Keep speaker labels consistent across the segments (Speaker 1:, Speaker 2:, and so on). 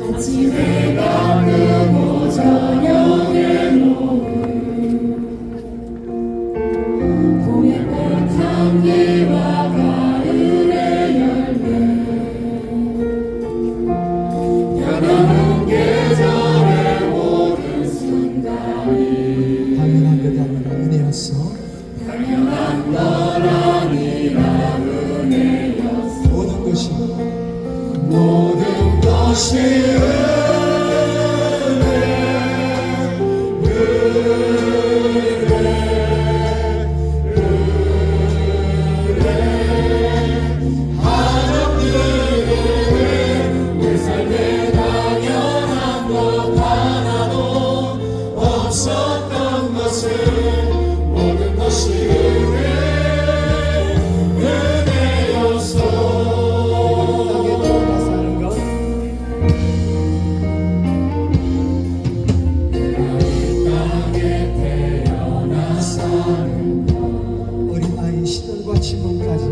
Speaker 1: 같이 내가 뜨고
Speaker 2: 저녁에 시절과 지금까지.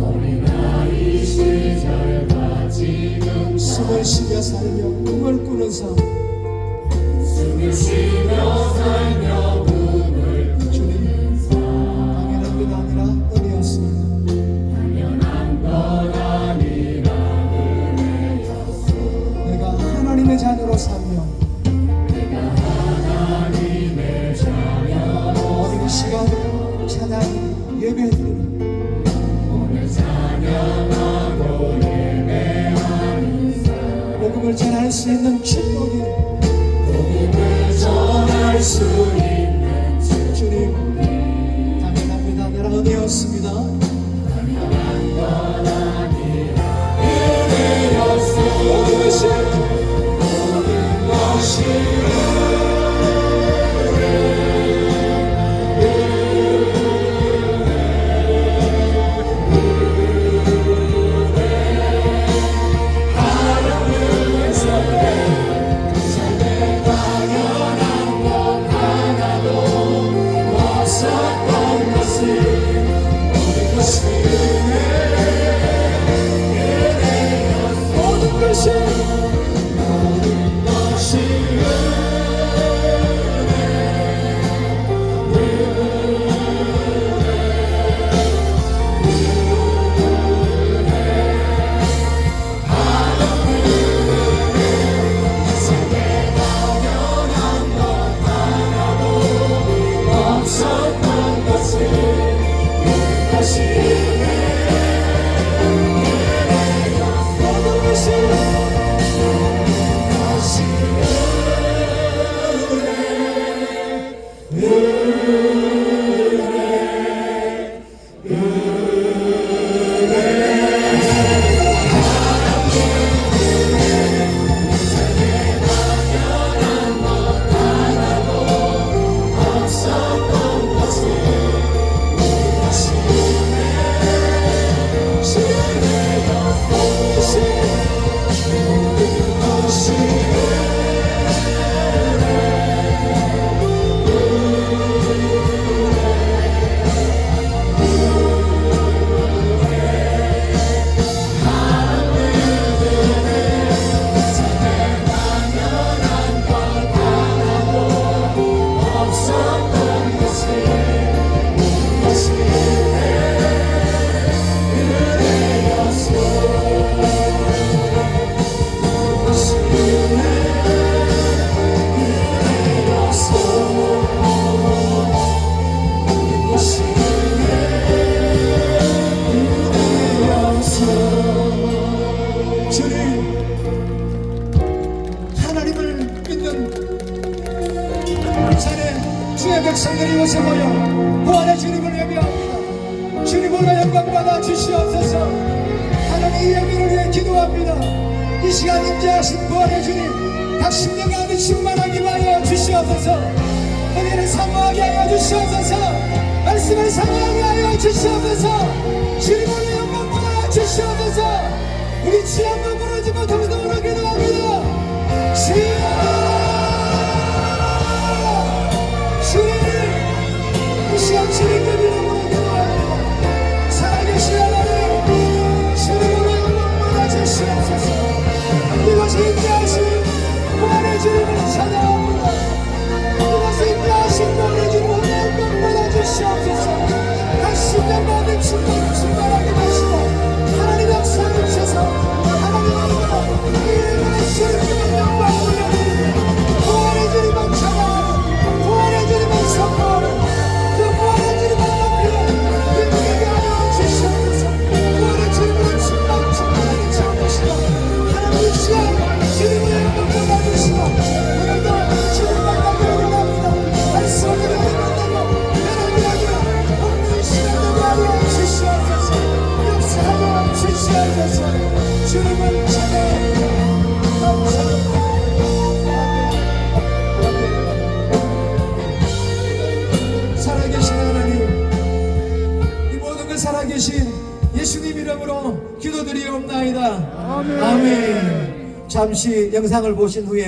Speaker 1: 어린아이 시절과 지금
Speaker 2: 숨을 쉬며 살며 꿈을 꾸는 삶.
Speaker 1: 숨을 쉬며 살며
Speaker 2: 수 있는 축복이
Speaker 1: 복음을 전할 수 있는 주
Speaker 2: 주님 것 아니라 은혜였습니다?
Speaker 1: 당연한 건아
Speaker 2: 모 백성들이 요새 모여. 부활의 주님을 예배합니다. 주님으로 영광받아 주시옵소서. 하나님 이 예배를 위해 기도합니다. 이 시간 임재하신 부활의 주님 각 심령 가운데 충만하게 하여 주시옵소서. 은혜를 사모하게 하여 주시옵소서. 말씀을 사모하게 하여 주시옵소서. 주님으로 영광받아 주시옵소서. 우리 지한 번 부르지 못하고 너로 기도합니다. 주여 기도드리옵나이다. 아멘. 잠시 영상을 보신 후에